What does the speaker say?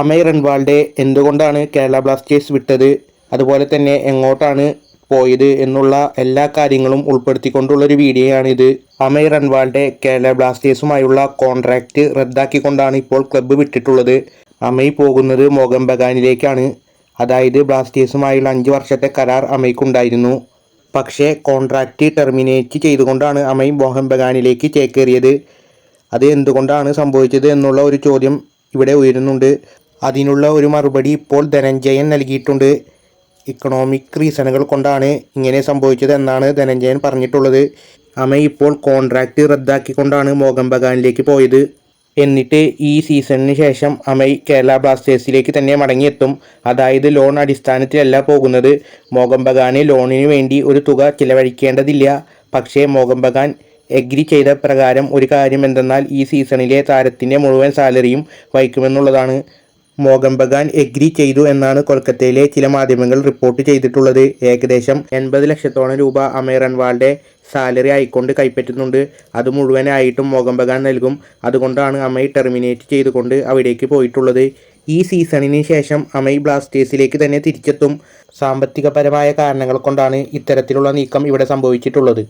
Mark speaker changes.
Speaker 1: അമയ് റൺവാൾഡെ എന്തുകൊണ്ടാണ് കേരള ബ്ലാസ്റ്റേഴ്സ് വിട്ടത്? അതുപോലെ തന്നെ എങ്ങോട്ടാണ് പോയത് എന്നുള്ള എല്ലാ കാര്യങ്ങളും ഉൾപ്പെടുത്തിക്കൊണ്ടുള്ളൊരു വീഡിയോയാണിത്. അമൈ റൺവാൾഡെ കേരള ബ്ലാസ്റ്റേഴ്സുമായുള്ള കോൺട്രാക്റ്റ് റദ്ദാക്കിക്കൊണ്ടാണ് ഇപ്പോൾ ക്ലബ്ബ് വിട്ടിട്ടുള്ളത്. അമൈ പോകുന്നത് മോഹൻ ബഗാനിലേക്കാണ്. അതായത് ബ്ലാസ്റ്റേഴ്സുമായുള്ള അഞ്ച് വർഷത്തെ കരാർ അമൈക്കുണ്ടായിരുന്നു പക്ഷേ കോൺട്രാക്റ്റ് ടെർമിനേറ്റ് ചെയ്തുകൊണ്ടാണ് അമൈ മോഹൻ ബഗാനിലേക്ക് ചേക്കേറിയത്. അത് എന്തുകൊണ്ടാണ് സംഭവിച്ചത് എന്നുള്ള ഒരു ചോദ്യം ഇവിടെ ഉയരുന്നുണ്ട്. അതിനുള്ള ഒരു മറുപടി ഇപ്പോൾ ധനഞ്ജയൻ നൽകിയിട്ടുണ്ട്. ഇക്കണോമിക് റീസണുകൾ കൊണ്ടാണ് ഇങ്ങനെ സംഭവിച്ചത് എന്നാണ് ധനഞ്ജയൻ പറഞ്ഞിട്ടുള്ളത്. അമയ് ഇപ്പോൾ കോൺട്രാക്റ്റ് റദ്ദാക്കിക്കൊണ്ടാണ് മോഹൻ ബഗാനിലേക്ക് പോയത്. എന്നിട്ട് ഈ സീസണിന് ശേഷം അമയ് കേരള ബ്ലാസ്റ്റേഴ്സിലേക്ക് തന്നെ മടങ്ങിയെത്തും. അതായത് ലോൺ അടിസ്ഥാനത്തിലല്ല പോകുന്നത്. മോഹൻ ബഗാന് ലോണിന് വേണ്ടി ഒരു തുക ചിലവഴിക്കേണ്ടതില്ല. പക്ഷേ മോഹൻ ബഗാൻ എഗ്രി ചെയ്ത പ്രകാരം ഒരു കാര്യം എന്തെന്നാൽ ഈ സീസണിലെ താരത്തിന്റെ മുഴുവൻ സാലറിയും വഹിക്കുമെന്നുള്ളതാണ്. മോഹൻ ബഗാൻ എഗ്രി ചെയ്തു എന്നാണ് കൊൽക്കത്തയിലെ ചില മാധ്യമങ്ങൾ റിപ്പോർട്ട് ചെയ്തിട്ടുള്ളത്. ഏകദേശം എൺപത് ലക്ഷത്തോളം രൂപ അമീർ അൻവാളുടെ സാലറി ആയിക്കൊണ്ട് കൈപ്പറ്റുന്നുണ്ട്. അത് മുഴുവനായിട്ടും മോഹൻ ബഗാൻ നൽകും. അതുകൊണ്ടാണ് അമൈ ടെർമിനേറ്റ് ചെയ്തുകൊണ്ട് അവിടേക്ക് പോയിട്ടുള്ളത്. ഈ സീസണിന് ശേഷം അമൈ ബ്ലാസ്റ്റേഴ്സിലേക്ക് തന്നെ തിരിച്ചെത്തും. സാമ്പത്തികപരമായ കാരണങ്ങൾ കൊണ്ടാണ് ഇത്തരത്തിലുള്ള നീക്കം ഇവിടെ സംഭവിച്ചിട്ടുള്ളത്.